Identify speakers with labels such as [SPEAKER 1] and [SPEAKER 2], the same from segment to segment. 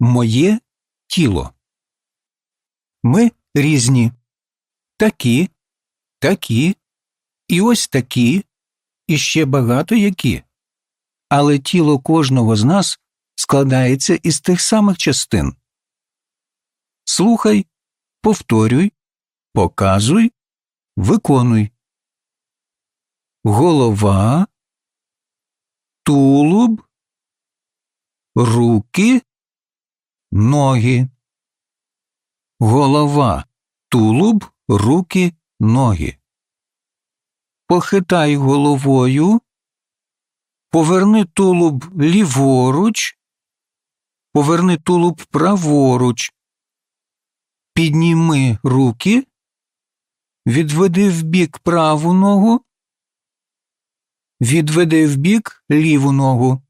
[SPEAKER 1] Моє тіло. Ми різні. Такі, такі, і ось такі, і ще багато які. Але тіло кожного з нас складається із тих самих частин. Слухай, повторюй, показуй, виконуй. Голова, тулуб, руки, ноги. Голова, тулуб, руки, ноги. Похитай головою, поверни тулуб ліворуч, поверни тулуб праворуч, підніми руки, відведи вбік праву ногу, відведи вбік ліву ногу.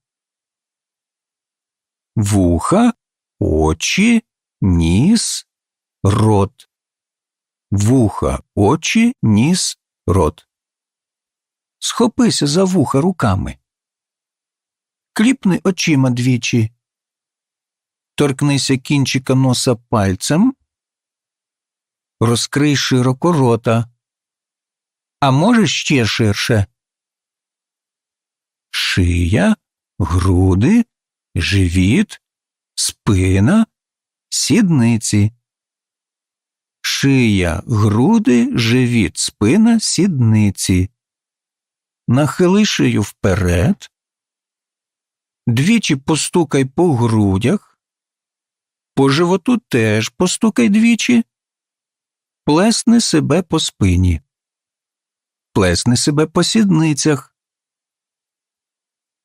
[SPEAKER 1] Вуха, очі, ніс, рот. Вуха, очі, ніс, рот. Схопися за вуха руками. Кліпни очима двічі. Торкнися кінчика носа пальцем. Розкрий широко рота. А може ще ширше. Шия, груди, живіт, спина, сідниці. Шия, груди, живіт, спина, сідниці. Нахили шию вперед. Двічі постукай по грудях. По животу теж постукай двічі. Плесни себе по спині. Плесни себе по сідницях.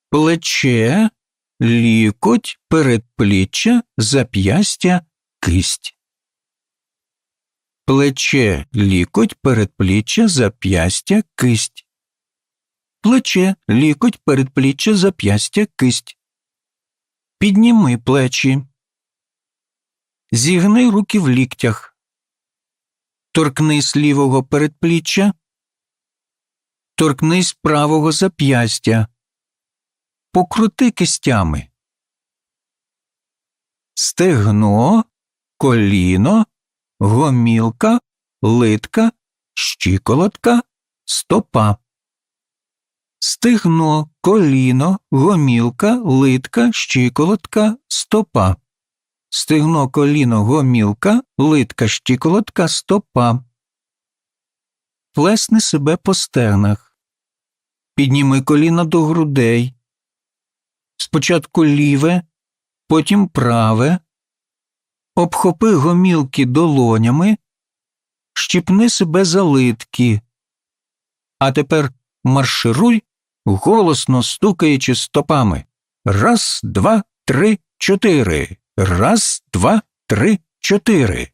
[SPEAKER 1] Плече, лікоть, передпліччя, зап'ястя, кисть. Плече, лікоть, передпліччя, зап'ястя, кисть. Плече, лікоть, передпліччя, зап'ястя, кисть. Підніми плечі. Зігни руки в ліктях. Торкнись лівого передпліччя. Торкнись правого зап'ястя. Покрути кистями. Стегно, коліно, гомілка, литка, щиколотка, стопа. Стегно, коліно, гомілка, литка, щиколотка, стопа. Стегно, коліно, гомілка, литка, щиколотка, стопа. Плесни себе по стегнах. Підніми коліна до грудей. Спочатку ліве, потім праве. Обхопи гомілки долонями, щіпни себе за литки. А тепер маршируй, голосно стукаючи стопами. Раз, два, три, чотири. Раз, два, три, чотири.